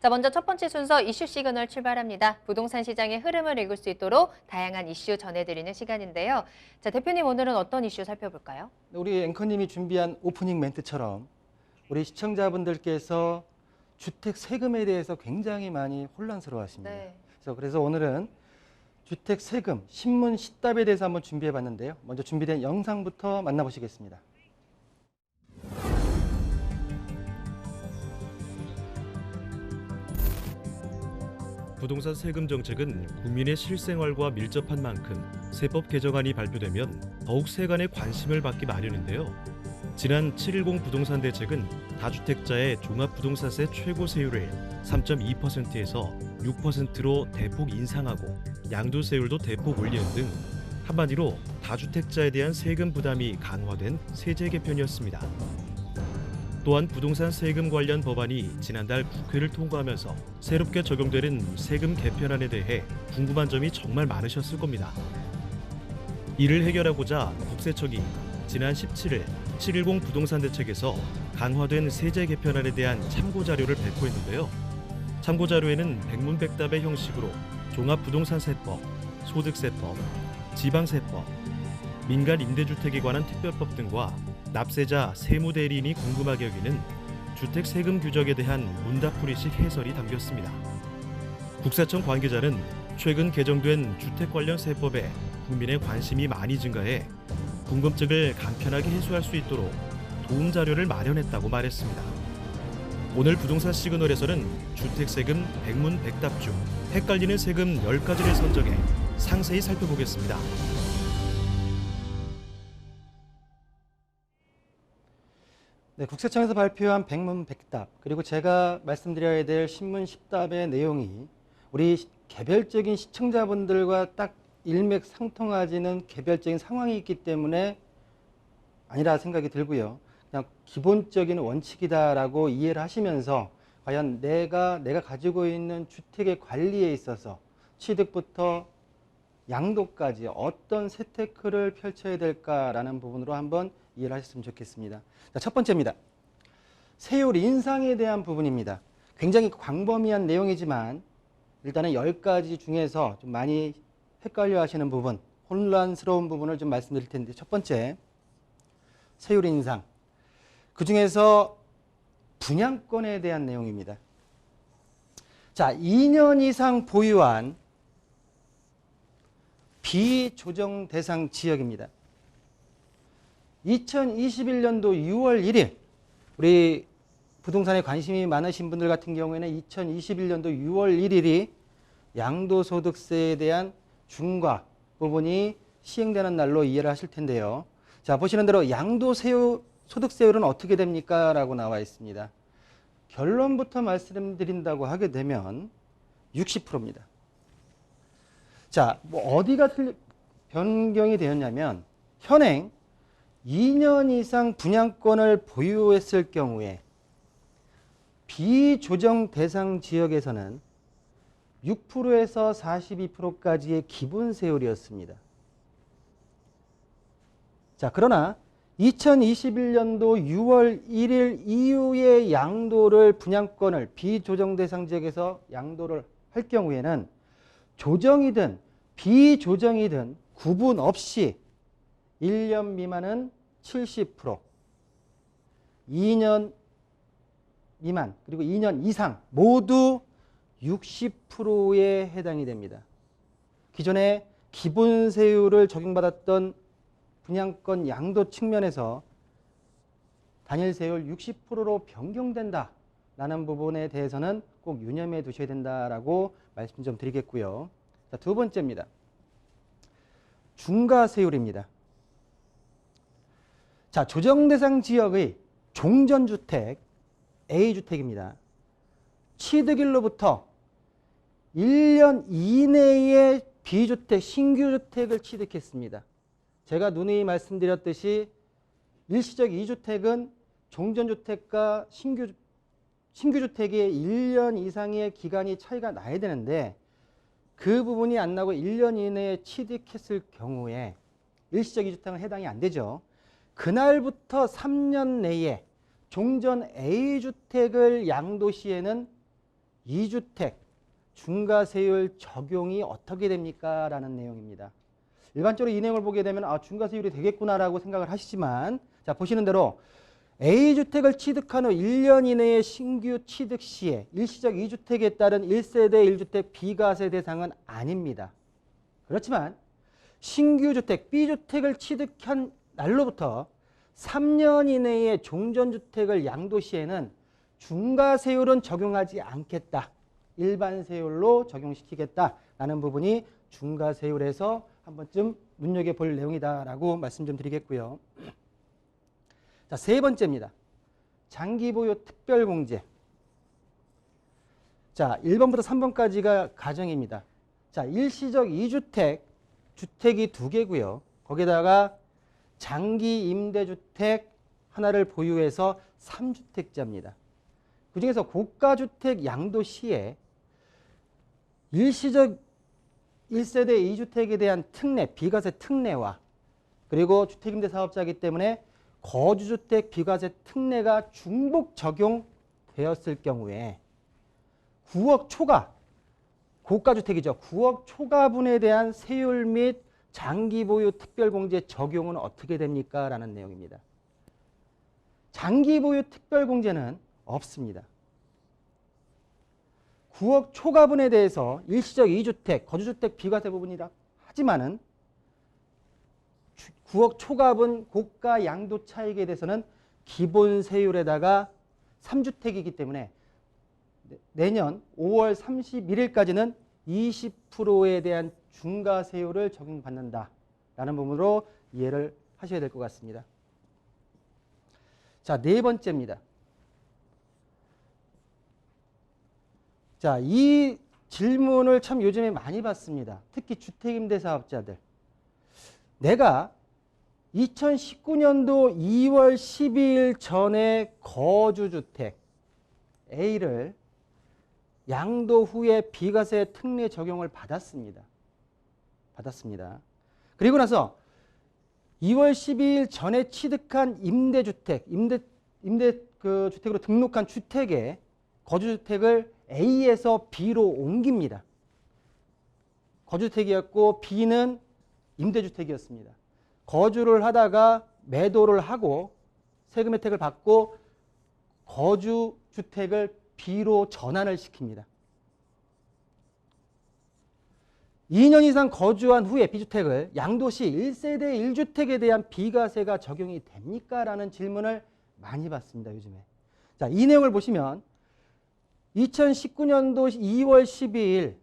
자, 먼저 첫 번째 순서 이슈 시그널 출발합니다. 부동산 시장의 흐름을 읽을 수 있도록 다양한 이슈 전해드리는 시간인데요. 자, 대표님 오늘은 어떤 이슈 살펴볼까요? 우리 앵커님이 준비한 오프닝 멘트처럼 우리 시청자분들께서 주택 세금에 대해서 굉장히 많이 혼란스러워하십니다. 네. 그래서, 그래서 오늘은 주택 세금 신문 시답에 대해서 한번 준비해 봤는데요. 먼저 준비된 영상부터 만나보시겠습니다. 부동산 세금 정책은 국민의 실생활과 밀접한 만큼 세법 개정안이 발표되면 더욱 세간의 관심을 받기 마련인데요. 지난 710 부동산 대책은 다주택자의 종합부동산세 최고 세율을 3.2%에서 6%로 대폭 인상하고 양도세율도 대폭 올리는 등 한마디로 다주택자에 대한 세금 부담이 강화된 세제 개편이었습니다. 또한 부동산 세금 관련 법안이 지난달 국회를 통과하면서 새롭게 적용되는 세금 개편안에 대해 궁금한 점이 정말 많으셨을 겁니다. 이를 해결하고자 국세청이 지난 17일 710 부동산 대책에서 강화된 세제 개편안에 대한 참고 자료를 배포했는데요. 참고 자료에는 백문백답의 형식으로 종합부동산세법, 소득세법, 지방세법, 민간 임대주택에 관한 특별법 등과 납세자 세무대리인이 궁금하게 여기는 주택 세금 규정에 대한 문답풀이식 해설이 담겼습니다. 국세청 관계자는 최근 개정된 주택 관련 세법에 국민의 관심이 많이 증가해 궁금증을 간편하게 해소할 수 있도록 도움 자료를 마련했다고 말했습니다. 오늘 부동산 시그널에서는 주택 세금 백문 백답 중 헷갈리는 세금 10가지를 선정해 상세히 살펴보겠습니다. 네, 국세청에서 발표한 백문 백답 그리고 제가 말씀드려야 될 신문 십답의 내용이 우리 시- 개별적인 시청자분들과 딱 일맥상통하지는 개별적인 상황이 있기 때문에 아니라 생각이 들고요. 그냥 기본적인 원칙이다라고 이해를 하시면서 과연 내가 내가 가지고 있는 주택의 관리에 있어서 취득부터 양도까지 어떤 세테크를 펼쳐야 될까라는 부분으로 한번 이해를 하셨으면 좋겠습니다. 자, 첫 번째입니다. 세율 인상에 대한 부분입니다. 굉장히 광범위한 내용이지만 일단은 10가지 중에서 좀 많이 헷갈려 하시는 부분, 혼란스러운 부분을 좀 말씀드릴 텐데 첫 번째, 세율 인상. 그 중에서 분양권에 대한 내용입니다. 자, 2년 이상 보유한 비조정 대상 지역입니다. 2021년도 6월 1일 우리 부동산에 관심이 많으신 분들 같은 경우에는 2021년도 6월 1일이 양도소득세에 대한 중과 부분이 시행되는 날로 이해를 하실 텐데요. 자, 보시는 대로 양도소득세율은 어떻게 됩니까? 라고 나와 있습니다. 결론부터 말씀드린다고 하게 되면 60%입니다. 자, 뭐 어디가 틀리, 변경이 되었냐면 현행 2년 이상 분양권을 보유했을 경우에 비조정 대상 지역에서는 6%에서 42%까지의 기본 세율이었습니다. 자, 그러나 2021년도 6월 1일 이후의 양도를 분양권을 비조정 대상 지역에서 양도를 할 경우에는 조정이든 비조정이든 구분 없이 1년 미만은 70%, 2년 미만, 그리고 2년 이상 모두 60%에 해당이 됩니다. 기존에 기본 세율을 적용받았던 분양권 양도 측면에서 단일 세율 60%로 변경된다라는 부분에 대해서는 꼭 유념해 두셔야 된다라고 말씀 좀 드리겠고요. 자, 두 번째입니다. 중과 세율입니다. 자, 조정 대상 지역의 종전주택 A주택입니다. 취득일로부터 1년 이내에 비주택, 신규주택을 취득했습니다. 제가 누누이 말씀드렸듯이 일시적 2주택은 종전주택과 신규, 신규주택의 1년 이상의 기간이 차이가 나야 되는데 그 부분이 안 나고 1년 이내에 취득했을 경우에 일시적 2주택은 해당이 안 되죠. 그날부터 3년 내에 종전 A주택을 양도 시에는 2주택 중과세율 적용이 어떻게 됩니까? 라는 내용입니다. 일반적으로 이 내용을 보게 되면 아, 중과세율이 되겠구나라고 생각을 하시지만 자, 보시는 대로 A주택을 취득한 후 1년 이내에 신규 취득 시에 일시적 2주택에 따른 1세대 1주택 비과세 대상은 아닙니다. 그렇지만 신규 주택 B주택을 취득한 날로부터 3년 이내에 종전주택을 양도시에는 중과세율은 적용하지 않겠다. 일반 세율로 적용시키겠다라는 부분이 중과세율에서 한 번쯤 눈여겨볼 내용이다라고 말씀 좀 드리겠고요. 자, 세 번째입니다. 장기보유 특별공제. 자, 1번부터 3번까지가 가정입니다. 자, 일시적 2주택, 주택이 두 개고요. 거기다가 장기 임대주택 하나를 보유해서 3주택자입니다. 그중에서 고가주택 양도 시에 일시적 1세대 2주택에 대한 특례, 비과세 특례와 그리고 주택임대 사업자이기 때문에 거주주택 비과세 특례가 중복 적용되었을 경우에 9억 초과 고가주택이죠. 9억 초과분에 대한 세율 및 장기 보유 특별공제 적용은 어떻게 됩니까? 라는 내용입니다. 장기 보유 특별공제는 없습니다. 9억 초과분에 대해서 일시적 2주택, 거주주택 비과세 부분이라 하지만은 9억 초과분 고가 양도 차익에 대해서는 기본 세율에다가 3주택이기 때문에 내년 5월 31일까지는 20%에 대한 중과세율을 적용받는다라는 부분으로 이해를 하셔야 될 것 같습니다. 자, 네 번째입니다. 자, 이 질문을 참 요즘에 많이 받습니다. 특히 주택임대 사업자들. 내가 2019년도 2월 12일 전에 거주주택 A를 양도 후에 비과세 특례 적용을 받았습니다. 받았습니다. 그리고 나서 2월 12일 전에 취득한 임대주택, 임대 임대 그 주택으로 등록한 주택에 거주주택을 A에서 B로 옮깁니다. 거주주택이었고 B는 임대주택이었습니다. 거주를 하다가 매도를 하고 세금 혜택을 받고 거주주택을 B로 전환을 시킵니다. 2년 이상 거주한 후에 B주택을 양도시 1세대 1주택에 대한 비과세가 적용이 됩니까? 라는 질문을 많이 받습니다. 요즘에. 자, 이 내용을 보시면 2019년도 2월 12일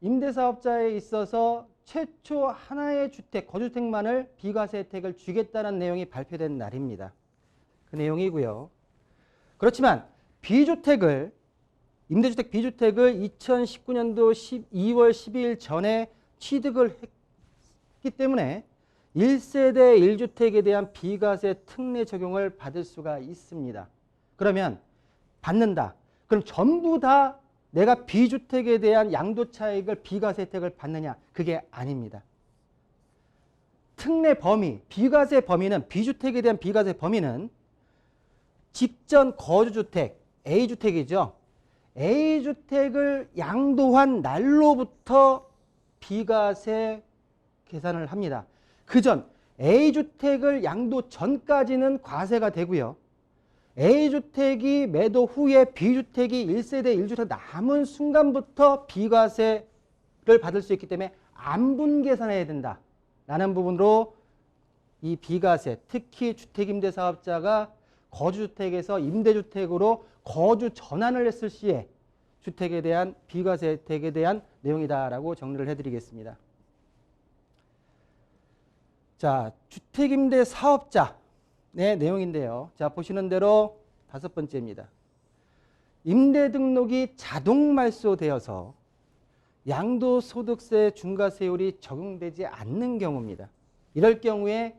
임대사업자에 있어서 최초 하나의 주택, 거주택만을 비과세 혜택을 주겠다는 내용이 발표된 날입니다. 그 내용이고요. 그렇지만 B주택을 임대주택 B주택을 2019년도 12월 12일 전에 취득을 했기 때문에 1세대 1주택에 대한 비과세 특례 적용을 받을 수가 있습니다. 그러면 받는다. 그럼 전부 다 내가 B주택에 대한 양도 차익을 비과세 혜택을 받느냐? 그게 아닙니다. 특례 범위, 비과세 범위는 B주택에 대한 비과세 범위는 직전 거주주택, A주택이죠. A주택을 양도한 날로부터 비과세 계산을 합니다. 그 전 A주택을 양도 전까지는 과세가 되고요. A주택이 매도 후에 B주택이 1세대 1주택 남은 순간부터 비과세를 받을 수 있기 때문에 안분 계산해야 된다라는 부분으로 이 비과세, 특히 주택임대사업자가 거주주택에서 임대주택으로 거주 전환을 했을 시에 주택에 대한 비과세 혜택에 대한 내용이다라고 정리를 해드리겠습니다. 자, 주택임대 사업자의 내용인데요. 자, 보시는 대로 다섯 번째입니다. 임대 등록이 자동 말소되어서 양도소득세 중과세율이 적용되지 않는 경우입니다. 이럴 경우에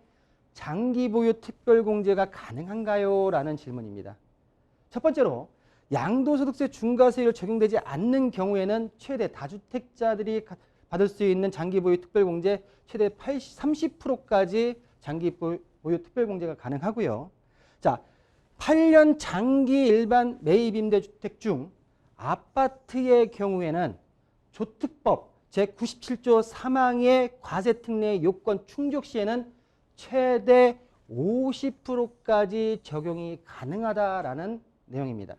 장기 보유 특별공제가 가능한가요? 라는 질문입니다. 첫 번째로 양도소득세 중과세율 적용되지 않는 경우에는 최대 다주택자들이 받을 수 있는 장기보유 특별공제 최대 80, 30%까지 장기보유 특별공제가 가능하고요. 자, 8년 장기 일반 매입 임대주택 중 아파트의 경우에는 조특법 제97조 사망의 과세특례 요건 충족 시에는 최대 50%까지 적용이 가능하다라는 내용입니다.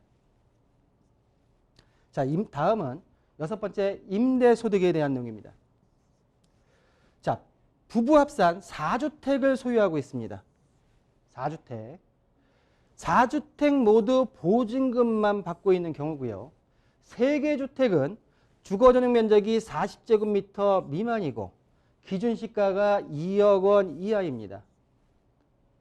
자, 임- 다음은 여섯 번째 임대소득에 대한 내용입니다. 자, 부부 합산 4주택을 소유하고 있습니다. 4주택. 4주택 모두 보증금만 받고 있는 경우고요. 3개 주택은 주거 전용 면적이 40제곱미터 미만이고 기준 시가가 2억 원 이하입니다.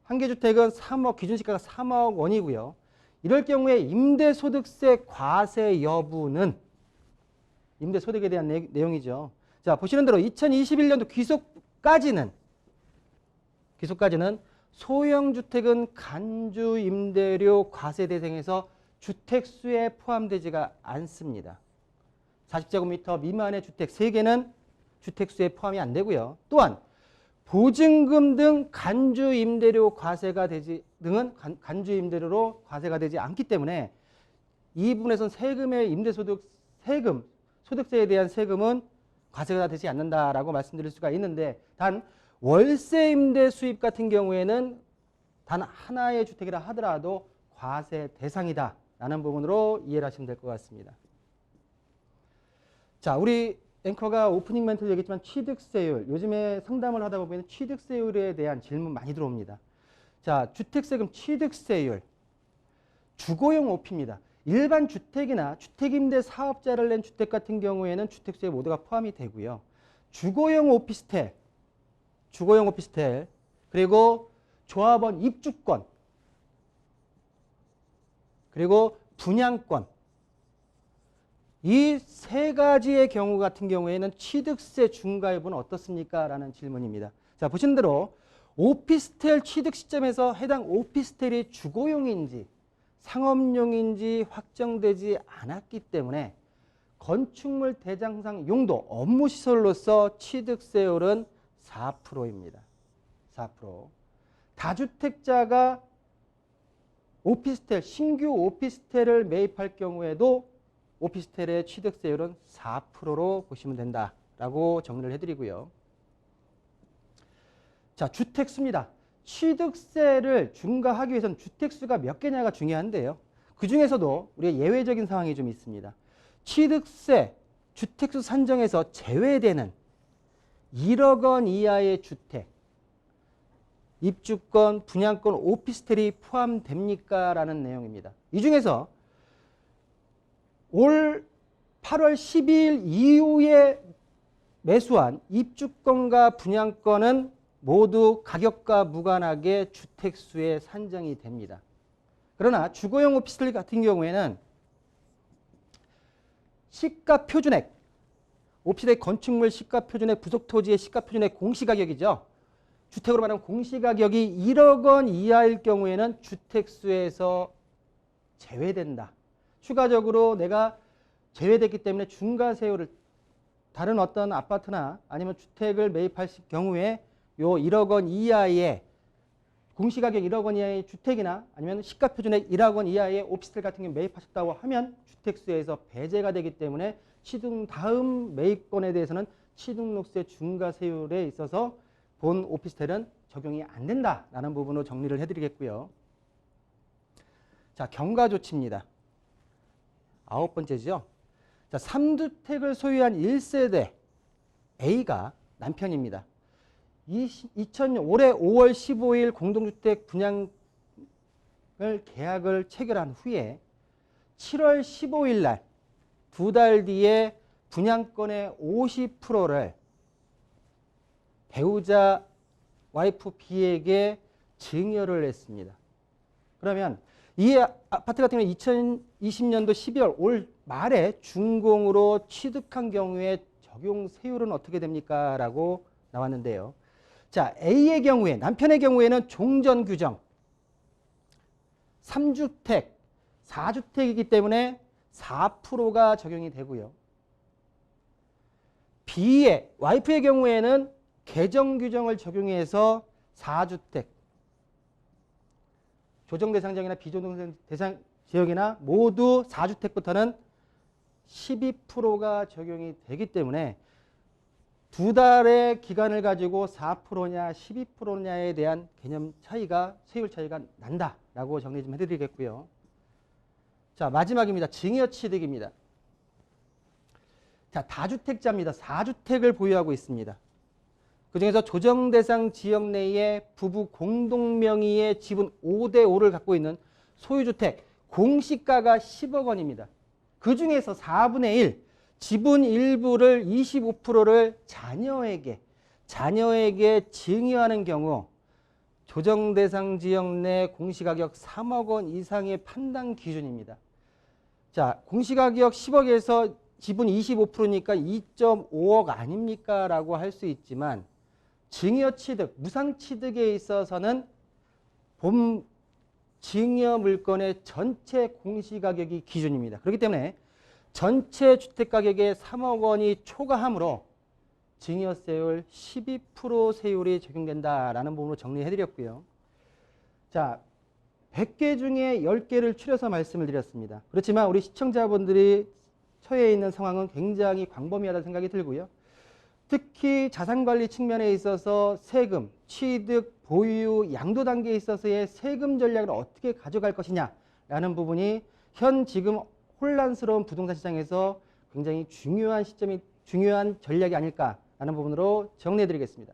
한 개 주택은 3억 기준 시가가 3억 원이고요. 이럴 경우에 임대소득세 과세 여부는 임대소득에 대한 내, 내용이죠. 자 보시는 대로 2021년도 귀속까지는 귀속까지는 소형 주택은 간주 임대료 과세 대상에서 주택수에 포함되지가 않습니다. 40제곱미터 미만의 주택 3개는 주택수에 포함이 안 되고요. 또한 보증금 등 간주 임대료 과세가 되지 등은 간, 간주 임대료로 과세가 되지 않기 때문에 이 부분에선 세금의 임대소득 세금 소득세에 대한 세금은 과세가 되지 않는다라고 말씀드릴 수가 있는데 단 월세 임대 수입 같은 경우에는 단 하나의 주택이라 하더라도 과세 대상이다라는 부분으로 이해를 하시면 될 것 같습니다. 자, 우리 앵커가 오프닝 멘트를 얘기했지만 취득세율 요즘에 상담을 하다 보면 취득세율에 대한 질문 많이 들어옵니다. 자, 주택세금 취득세율 주거용 오피입니다. 일반 주택이나 주택임대 사업자를 낸 주택 같은 경우에는 주택수에 모두가 포함이 되고요. 주거용 오피스텔, 주거용 오피스텔, 그리고 조합원 입주권, 그리고 분양권, 이 세 가지의 경우 같은 경우에는 취득세 중과 여부는 어떻습니까? 라는 질문입니다. 자, 보시는 대로 오피스텔 취득 시점에서 해당 오피스텔이 주거용인지 상업용인지 확정되지 않았기 때문에 건축물 대장상 용도 업무시설로서 취득세율은 4%입니다. 4%. 다주택자가 오피스텔, 신규 오피스텔을 매입할 경우에도 오피스텔의 취득세율은 4%로 보시면 된다라고 정리를 해드리고요. 자, 주택수입니다. 취득세를 중과하기 위해서는 주택수가 몇 개냐가 중요한데요. 그 중에서도 우리가 예외적인 상황이 좀 있습니다. 취득세, 주택수 산정에서 제외되는 1억 원 이하의 주택, 입주권, 분양권, 오피스텔이 포함됩니까? 라는 내용입니다. 이 중에서 올 8월 12일 이후에 매수한 입주권과 분양권은 모두 가격과 무관하게 주택수에 산정이 됩니다. 그러나 주거용 오피스텔 같은 경우에는 시가 표준액, 오피스텔 건축물 시가 표준액, 부속 토지의 시가 표준액 공시가격이죠. 주택으로 말하면 공시가격이 1억 원 이하일 경우에는 주택수에서 제외된다. 추가적으로 내가 제외됐기 때문에 중과세율을 다른 어떤 아파트나 아니면 주택을 매입할 경우에 요 1억 원 이하의 공시가격 1억 원 이하의 주택이나 아니면 시가표준액 1억 원 이하의 오피스텔 같은 경우 매입하셨다고 하면 주택수에서 배제가 되기 때문에 취득 다음 매입권에 대해서는 취득록세 중과세율에 있어서 본 오피스텔은 적용이 안 된다라는 부분으로 정리를 해드리겠고요. 자, 경과 조치입니다. 아홉 번째죠. 자, 3주택을 소유한 1세대 A가 남편입니다. 2000년 올해 5월 15일 공동주택 분양을 계약을 체결한 후에 7월 15일 날 두 달 뒤에 분양권의 50%를 배우자 와이프 B에게 증여를 했습니다. 그러면 이 아파트 같은 경우는 2020년도 12월 올 말에 준공으로 취득한 경우에 적용 세율은 어떻게 됩니까? 라고 나왔는데요. 자, A의 경우에, 남편의 경우에는 종전 규정. 3주택, 4주택이기 때문에 4%가 적용이 되고요. B의, 와이프의 경우에는 개정 규정을 적용해서 4주택, 조정 대상 지역이나 비조정 대상 지역이나 모두 4주택부터는 12%가 적용이 되기 때문에 두 달의 기간을 가지고 4%냐 12%냐에 대한 개념 차이가 세율 차이가 난다라고 정리 좀 해드리겠고요. 자 마지막입니다. 증여 취득입니다. 자 다주택자입니다. 4주택을 보유하고 있습니다. 그중에서 조정 대상 지역 내에 부부 공동 명의의 지분 5대 5를 갖고 있는 소유주택 공시가가 10억 원입니다. 그 중에서 4분의 1 지분 일부를 25%를 자녀에게 자녀에게 증여하는 경우 조정 대상 지역 내 공시가격 3억 원 이상의 판단 기준입니다. 자, 공시가격 10억에서 지분 25%니까 2.5억 아닙니까? 라고 할 수 있지만 증여 취득, 무상 취득에 있어서는 본 증여 물건의 전체 공시가격이 기준입니다. 그렇기 때문에 전체 주택가격의 3억 원이 초과하므로 증여세율 12% 세율이 적용된다라는 부분으로 정리해드렸고요. 자, 100개 중에 10개를 추려서 말씀을 드렸습니다. 그렇지만 우리 시청자분들이 처해 있는 상황은 굉장히 광범위하다는 생각이 들고요. 특히 자산관리 측면에 있어서 세금, 취득, 보유, 양도 단계에 있어서의 세금 전략을 어떻게 가져갈 것이냐라는 부분이 현 지금 혼란스러운 부동산 시장에서 굉장히 중요한 시점이 중요한 전략이 아닐까라는 부분으로 정리해 드리겠습니다.